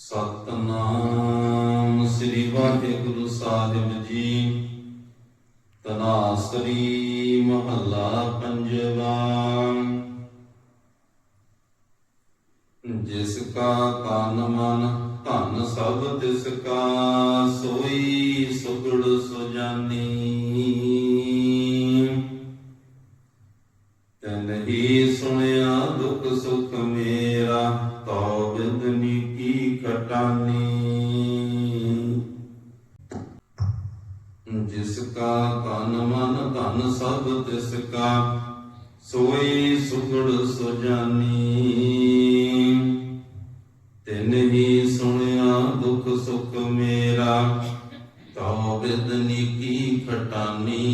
ਸਤਨਾਮ ਸ੍ਰੀ ਵਾਹਿਗੁਰੂ ਸਾਹਿਬ ਜੀ। ਤਨਾਸਰੀ ਮਹੱਲਾ ਪੰਜਵਾ। ਜਿਸ ਕਾ ਤਨ ਮਨ, ਧਨ ਸਭ ਤਿਸ ਕਾ, ਸੋਈ ਸੁਗੜ ਸੁਜਾਨੀ ਤਨ ਹੀ ਸੁਣਿਆ ਦੁਖ ਸੁਖ ਕੀ ਕਟਾਨੀ ਜਿਸ ਕਾ ਤਨ ਮਨ ਧਨ ਸਭ ਤਿਸ ਕਾ, ਸੋਈ ਸੁਗੜ ਸੁਜਾਨੀ ਤਿਨ ਹੀ ਸੁਣਿਆ ਦੁਖ ਸੁਖ ਮੇਰਾ, ਤਉ ਬਿਦਨੀ ਕੀ ਖਟਾਨੀ।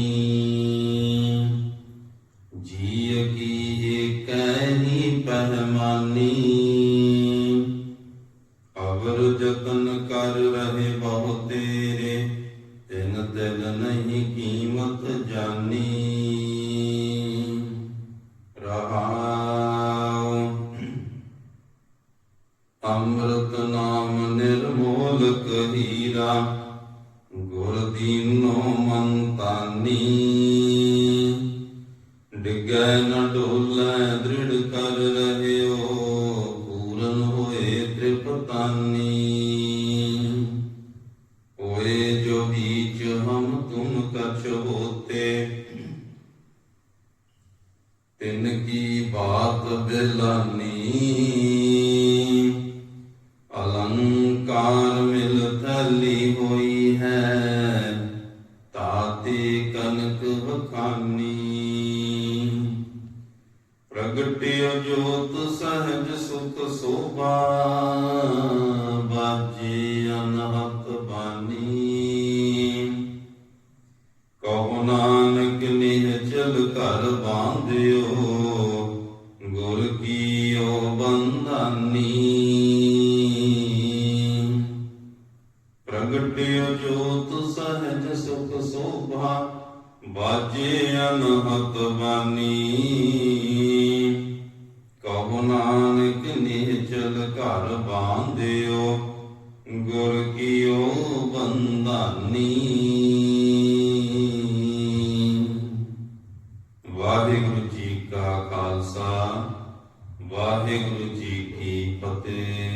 ਜੀਅ ਕੀ ਏਕੈ ਹੀ ਪਹਿਮਾਨੀ। ਰਹੇ ਬਹੁ ਤੇਰੇ, ਤਿਨ ਦਿਲ ਨਹੀਂ ਕੀਮਤ ਜਾਨੀ। ਰਹਾਉ ਅੰਮ੍ਰਿਤ ਨਾਮ ਨਿਰਮੋਲਕ ਹੀਰਾ ਗੁਰ ਦੀਨੋ ਮੰਤਾਨੀ ਡਿਗੈ ਨ ਕਛ ਹੋਤੇ ਤਿਨ ਕੀ ਬਾਤ ਬਿਲਾਨੀ। ਅਲੰਕਾਰ ਮਿਲ ਥਲੀ ਹੋਈ ਹੈ। ਤਾਤੇ ਕਨਕ ਬਖਾਨੀ ਪ੍ਰਗਟਿਓ ਜੋਤ ਸਹਜ ਸੁਖ ਸੋਭਾ। ਬਾਜੇ ਪ੍ਰਗਟਿਓ ਜੋਤ ਸਹਜ ਸੁਖ ਸੋਭਾ, ਬਾਜੇ ਅਨਹਤ ਬਾਨੀ। ਕਹੋ ਨਾਨਕ ਨਿਹ ਚਲ ਘਰ ਬਾਂਧਿਓ, ਗੁਰ ਕੀ ਵਾਹਿਗੁਰੂ ਜੀ ਕੀ ਫਤਿਹ।